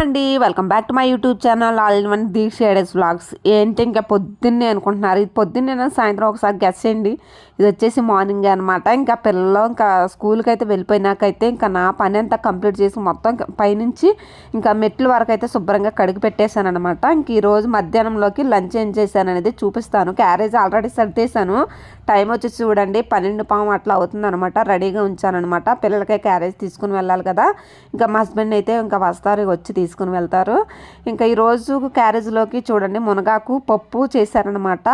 అండి welcome back to my YouTube channel. All one Deeksha shades blogs ఏంటి ఇంకా పొద్దున్నే అనుకుంటున్నారు? ఇది పొద్దున్నే సాయంత్రం ఒకసారి గెస్ చేయండి. ఇది వచ్చేసి మార్నింగ్ అనమాట ఇంకా పిల్లలు ఇంకా స్కూల్కి అయితే వెళ్ళిపోయినాకైతే ఇంకా నా పని అంతా కంప్లీట్ చేసి మొత్తం పైనుంచి ఇంకా మెట్ల వరకు అయితే శుభ్రంగా కడిగి పెట్టేశాను అనమాట ఇంక ఈరోజు మధ్యాహ్నంలోకి లంచ్ ఏం చేశాను అనేది చూపిస్తాను. Carriage already సర్దేశాను. టైం వచ్చేసి చూడండి పన్నెండు పాము అట్లా అవుతుంది అనమాట రెడీగా ఉంచాను అనమాట పిల్లలకే క్యారేజ్ తీసుకుని వెళ్ళాలి కదా. ఇంకా మా హస్బెండ్ అయితే ఇంకా వస్తారు వచ్చి తీసుకుని వెళ్తారు. ఇంకా ఈరోజు క్యారేజ్లోకి చూడండి మునగాకు పప్పు చేశారనమాట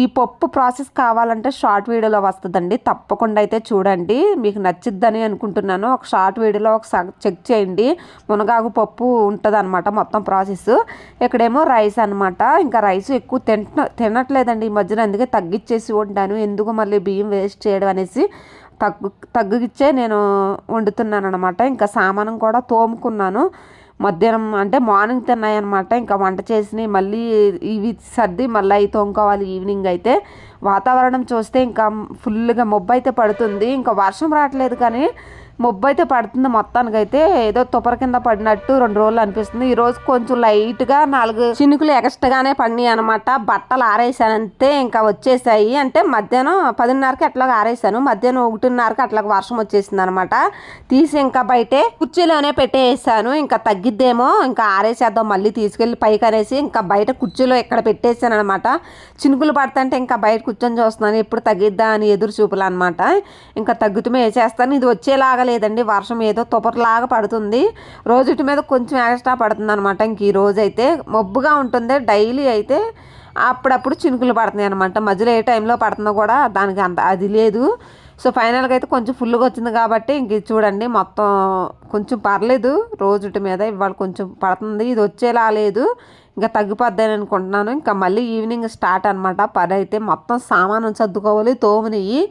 ఈ పప్పు ప్రాసెస్ కావాలంటే షార్ట్ వీడియోలో వస్తుందండి. తప్పకుండా అయితే చూడండి. మీకు నచ్చిద్దని అనుకుంటున్నాను. ఒక షార్ట్ వీడియోలో ఒకసారి చెక్ చేయండి. మునగాకు పప్పు ఉంటుంది అనమాట మొత్తం ప్రాసెస్. ఇక్కడేమో రైస్ అనమాట ఇంకా రైస్ ఎక్కువ తింట తినట్లేదండి ఈ మధ్యన. అందుకే తగ్గించేసి ఉంటాను ఎందుకు మళ్ళీ బియ్యం వేస్ట్ చేయడం అనేసి తగ్గు తగ్గిచ్చే నేను వండుతున్నాను అనమాట ఇంకా సామానం కూడా తోముకున్నాను. మధ్యాహ్నం అంటే మార్నింగ్ తిన్నాయి అనమాట ఇంకా వంట చేసినవి మళ్ళీ ఇవి సర్ది మళ్ళీ అవి తోముకోవాలి ఈవినింగ్ అయితే. వాతావరణం చూస్తే ఇంకా ఫుల్గా మొబ్బు అయితే పడుతుంది. ఇంకా వర్షం రావట్లేదు కానీ మొబ్బు అయితే పడుతుంది మొత్తానికి అయితే ఏదో తుపర కింద పడినట్టు రెండు రోజులు అనిపిస్తుంది. ఈ రోజు కొంచెం లైట్గా నాలుగు చినుకులు ఎక్స్ట్రాగానే పడినాయి అనమాట బట్టలు ఆరేసానంతే ఇంకా వచ్చేసాయి. అంటే మధ్యాహ్నం పదిన్నరకి అట్లా ఆరేసాను. మధ్యాహ్నం ఒకటిన్నరకి అట్లా వర్షం వచ్చేసింది అనమాట తీసి ఇంకా బయటే కుర్చీలోనే పెట్టేసాను. ఇంకా తగ్గిద్దేమో. ఇంకా ఆరేసేద్దాం మళ్ళీ తీసుకెళ్ళి పైకి అనేసి ఇంకా బయట కుర్చీలో ఇక్కడ పెట్టేసాను అనమాట చినుకులు పడతంటే ఇంకా బయట కూర్చొని చూస్తున్నాను. ఎప్పుడు తగ్గిద్దా అని ఎదురు చూపులు అనమాట ఇంకా తగ్గుతూ వేసేస్తాను. ఇది వచ్చేలాగా లేదండి వర్షం ఏదో తుపర్లాగా పడుతుంది. రోజుటి మీద కొంచెం ఎక్స్ట్రా పడుతుంది అనమాట ఇంక ఈ రోజు అయితే మబ్బుగా ఉంటుంది. డైలీ అయితే అప్పుడప్పుడు చినుకులు పడుతున్నాయి అనమాట మధ్యలో ఏ టైంలో పడుతుందో కూడా దానికి అంత అది లేదు. సో ఫైనల్గా అయితే కొంచెం ఫుల్గా వచ్చింది కాబట్టి ఇంక చూడండి. మొత్తం కొంచెం పర్లేదు. రోజుటి మీద ఇవాళ కొంచెం పడుతుంది. ఇది వచ్చేలా లేదు. ఇంకా తగ్గిపోద్దని అనుకుంటున్నాను. ఇంకా మళ్ళీ ఈవినింగ్ స్టార్ట్ అనమాట పని అయితే మొత్తం సామాను సర్దుకోవాలి. తోమునియి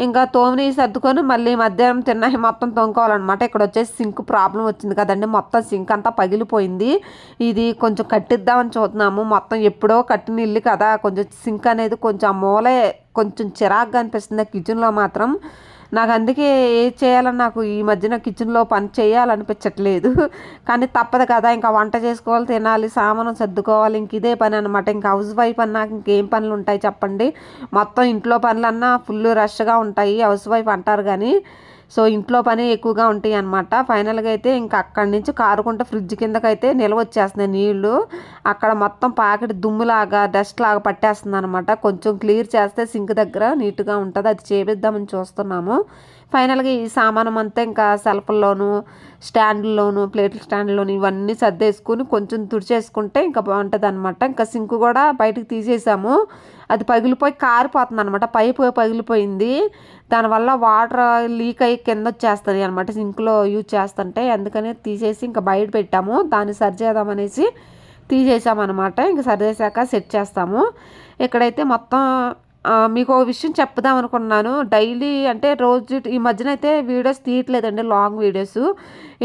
ఇంకా తోమిని సర్దుకొని మళ్ళీ మధ్యాహ్నం తిన్నాయి మొత్తం తోముకోవాలన్నమాట. ఇక్కడ వచ్చేసి సింక్ ప్రాబ్లం వచ్చింది కదండి. మొత్తం సింక్ అంతా పగిలిపోయింది. ఇది కొంచెం కట్టిద్దామని చూస్తున్నాము. మొత్తం ఎప్పుడో కట్టిన ఇల్లు కదా. కొంచెం సింక్ అనేది కొంచెం ఆ మూలే కొంచెం చిరాగ్గా అనిపిస్తుంది. కిచెన్లో మాత్రం నాకు అందుకే ఏ చేయాలని నాకు ఈ మధ్యన కిచెన్లో పని చేయాలనిపించట్లేదు. కానీ తప్పదు కదా ఇంకా వంట చేసుకోవాలి తినాలి సామాను సర్దుకోవాలి ఇంక ఇదే పని అనమాట ఇంకా హౌస్ వైఫ్ అన్నాక ఇంకేం పనులు ఉంటాయి చెప్పండి. మొత్తం ఇంట్లో పనులన్నా ఫుల్ రష్గా ఉంటాయి హౌస్ వైఫ్ అంటారు కానీ సో ఇంట్లో పని ఎక్కువగా ఉంటాయి అనమాట ఫైనల్గా అయితే ఇంకా అక్కడి నుంచి కారుకుంటే ఫ్రిడ్జ్ కిందకైతే నిల్వ వచ్చేస్తున్నాయి నీళ్ళు. అక్కడ మొత్తం పాకెట్ దుమ్ములాగా డస్ట్ లాగా పట్టేస్తుంది అనమాట కొంచెం క్లియర్ చేస్తే సింక్ దగ్గర నీట్గా ఉంటుంది. అది చేపిద్దామని చూస్తున్నాము. ఫైనల్గా ఈ సామానం అంతా ఇంకా సెల్ఫ్ల్లోను స్టాండ్లోను ప్లేట్ల స్టాండ్లోను ఇవన్నీ సర్దేసుకుని కొంచెం తుడిచేసుకుంటే ఇంకా బాగుంటుంది అనమాట ఇంకా సింక్ కూడా బయటకు తీసేసాము. అది పగిలిపోయి కారిపోతుంది అనమాట పైపు పగిలిపోయింది. దానివల్ల వాటర్ లీక్ అయ్యి కింద వచ్చేస్తుంది అనమాట సింక్లో యూజ్ చేస్తుంటే అందుకని తీసేసి ఇంకా బయట పెట్టాము. దాన్ని సరి చేద్దామనేసి తీసేసామన్నమాట. ఇంకా సరిచేసాక సెట్ చేస్తాము. ఇక్కడైతే మొత్తం మీకు ఒక విషయం చెప్దాం అనుకున్నాను. డైలీ అంటే రోజు ఈ మధ్యన అయితే వీడియోస్ తీయట్లేదండి లాంగ్ వీడియోస్.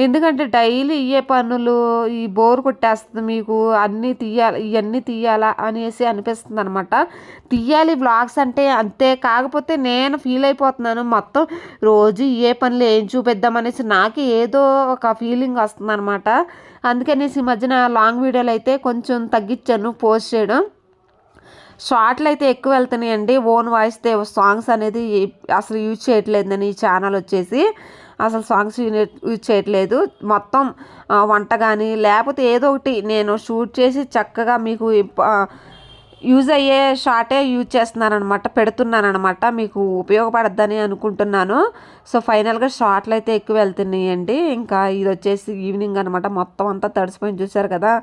ఎందుకంటే డైలీ ఇయ్యే పనులు ఈ బోర్ కొట్టేస్తుంది మీకు అన్నీ తీయాలి ఇవన్నీ తీయాలా అనేసి అనిపిస్తుంది అనమాట తీయాలి బ్లాగ్స్ అంటే అంతే కాకపోతే నేను ఫీల్ అయిపోతున్నాను మొత్తం రోజు ఏ పనులు ఏం చూపిద్దామనేసి నాకు ఏదో ఒక ఫీలింగ్ వస్తుంది అనమాట అందుకనేసి ఈ మధ్యన లాంగ్ వీడియోలు అయితే కొంచెం తగ్గించాను పోస్ట్ చేయడం. షార్ట్లు అయితే ఎక్కువ వెళ్తున్నాయండి. ఓన్ వాయిస్ సాంగ్స్ అనేది అసలు యూజ్ చేయట్లేదని ఈ ఛానల్ వచ్చేసి. అసలు సాంగ్స్ యూజ్ చేయట్లేదు. మొత్తం వంట కానీ లేకపోతే ఏదో ఒకటి నేను షూట్ చేసి చక్కగా మీకు యూజ్ అయ్యే షార్టే యూజ్ చేస్తున్నానమాట పెడుతున్నానమాట మీకు ఉపయోగపడద్దని అనుకుంటున్నాను. సో ఫైనల్గా షార్ట్లు అయితే ఎక్కువ వెళ్తున్నాయండి. ఇంకా ఇది వచ్చేసి ఈవినింగ్ అనమాట మొత్తం అంతా తడిసిపోయి చూసారు కదా.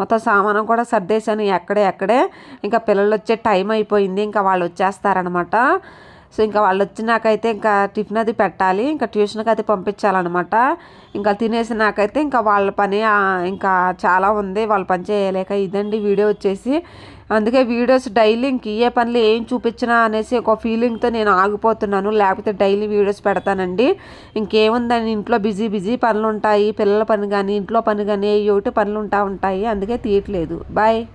మొత్తం సామానం కూడా సర్దేశాను ఎక్కడే ఎక్కడే. ఇంకా పిల్లలు వచ్చే టైం అయిపోయింది. ఇంకా వాళ్ళు వచ్చేస్తారనమాట సో ఇంకా వాళ్ళు వచ్చినాకైతే ఇంకా టిఫిన్ అది పెట్టాలి. ఇంకా ట్యూషన్కి అది పంపించాలన్నమాట. ఇంకా తినేసి నాకైతే ఇంకా వాళ్ళ పని ఇంకా చాలా ఉంది. వాళ్ళ పని చేయలేక ఇదండి వీడియో వచ్చేసి. అందుకే వీడియోస్ డైలీ ఇంక ఏ పనులు ఏం చూపించినా అనేసి ఒక ఫీలింగ్తో నేను ఆగిపోతున్నాను. లేకపోతే డైలీ వీడియోస్ పెడతానండి. ఇంకేముందని ఇంట్లో బిజీ బిజీ పనులు ఉంటాయి పిల్లల పని కానీ ఇంట్లో పని కానీ ఏ ఒకటి పనులు ఉంటా ఉంటాయి. అందుకే తీయట్లేదు. బాయ్.